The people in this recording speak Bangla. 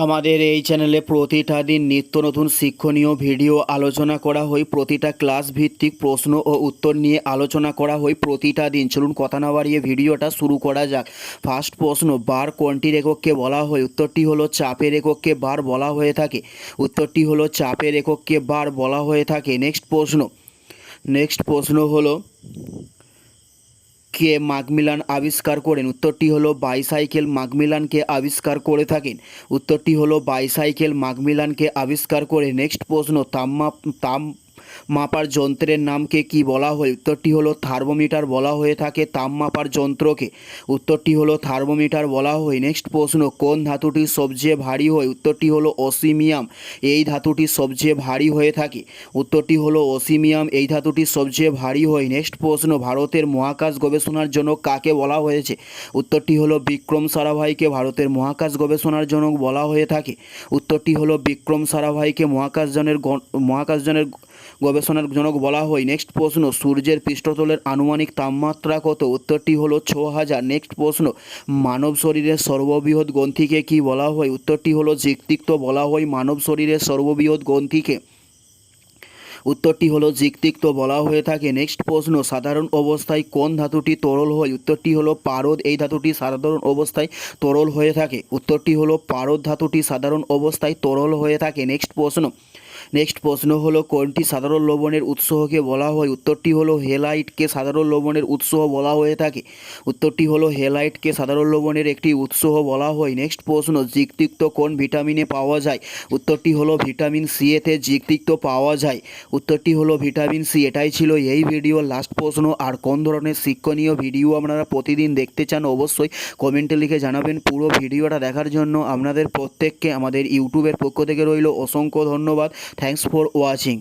আমাদের এই চ্যানেলে প্রতিটা দিন নিত্য নতুন শিক্ষণীয় ভিডিও আলোচনা করা হয়। প্রতিটা ক্লাস ভিত্তিক প্রশ্ন ও উত্তর নিয়ে আলোচনা করা হয়। প্রতিটা দিন চলুন কথা না বাড়িয়ে ভিডিওটা শুরু করা যাক। ফার্স্ট প্রশ্ন বার কোনটির একককে বলা হয়? উত্তরটি হলো চাপের একককে বার বলা হয়ে থাকে। উত্তরটি হলো চাপের একককে বার বলা হয়ে থাকে। নেক্সট প্রশ্ন নেক্সট প্রশ্ন হলো কে মাগমিলান আবিষ্কার করেন? উত্তরটি হলো বাইসাইকেল মাগমিলানকে আবিষ্কার করে থাকেন। উত্তরটি হলো বাইসাইকেল মাগমিলানকে আবিষ্কার করে। নেক্সট প্রশ্ন, তাম্মা তাপ মাপার যন্ত্রের নামকে কি বলা হয়? উত্তরটি হলো থার্মোমিটার বলা হয়ে থাকে তাপ মাপার যন্ত্রকে। উত্তরটি হলো থার্মোমিটার বলা হয়। নেক্সট প্রশ্ন, কোন ধাতুটি সবচেয়ে ভারী হয়? উত্তরটি হলো অসিমিয়াম, এই ধাতুটি সবচেয়ে ভারী হয়ে থাকে। উত্তরটি হলো অসিমিয়াম, এই ধাতুটি সবচেয়ে ভারী হয়। নেক্সট প্রশ্ন, ভারতের মহাকাশ গবেষণার জন্য কাকে বলা হয়েছে? উত্তরটি হলো বিক্রম সারাভাইকে ভারতের মহাকাশ গবেষণার জন্য বলা হয়ে থাকে। উত্তরটি হলো বিক্রম সারাভাইকে মহাকাশজনের মহাকাশযানের গবেষণার জনক বলা হয় নেক্সট প্রশ্ন, সূর্যের পৃষ্ঠতলের আনুমানিক তাপমাত্রা কত? উত্তরটি হলো ছ হাজার। নেক্সট প্রশ্ন, মানব শরীরের সর্ববৃহৎ গ্রন্থিকে কি বলা হয়? উত্তরটি হলো জিকতিক্ত বলা হয় মানব শরীরের সর্ববৃহৎ গ্রন্থিকে। উত্তরটি হলো জিকতিক্ত বলা হয়ে থাকে নেক্সট প্রশ্ন, সাধারণ অবস্থায় কোন ধাতুটি তরল হয়? উত্তরটি হলো পারদ, এই ধাতুটি সাধারণ অবস্থায় তরল হয়ে থাকে। উত্তরটি হলো পারদ ধাতুটি সাধারণ অবস্থায় তরল হয়ে থাকে নেক্সট প্রশ্ন নেক্সট প্রশ্ন হলো, কোনটি সাধারণ লবণের উৎসকে বলা হয়? উত্তরটি হলো, হেলাইটকে সাধারণ লবণের উৎস বলা হয়ে থাকে। উত্তরটি হলো, হেলাইটকে সাধারণ লবণের একটি উৎস বলা হয়। নেক্সট প্রশ্ন জিকতিক্ত কোন ভিটামিনে পাওয়া যায়? উত্তরটি হলো, ভিটামিন সি এতে জিকতিক্ত পাওয়া যায়। উত্তরটি হলো, ভিটামিন সি এটাই ছিল এই ভিডিওর লাস্ট প্রশ্ন, আর কোন ধরনের শিক্ষণীয় ভিডিও আপনারা প্রতিদিন দেখতে চান অবশ্যই কমেন্টে লিখে জানাবেন। পুরো ভিডিওটা দেখার জন্য আপনাদের প্রত্যেককে আমাদের ইউটিউবের পক্ষ থেকে রইল। অসংখ্য ধন্যবাদ। Thanks for watching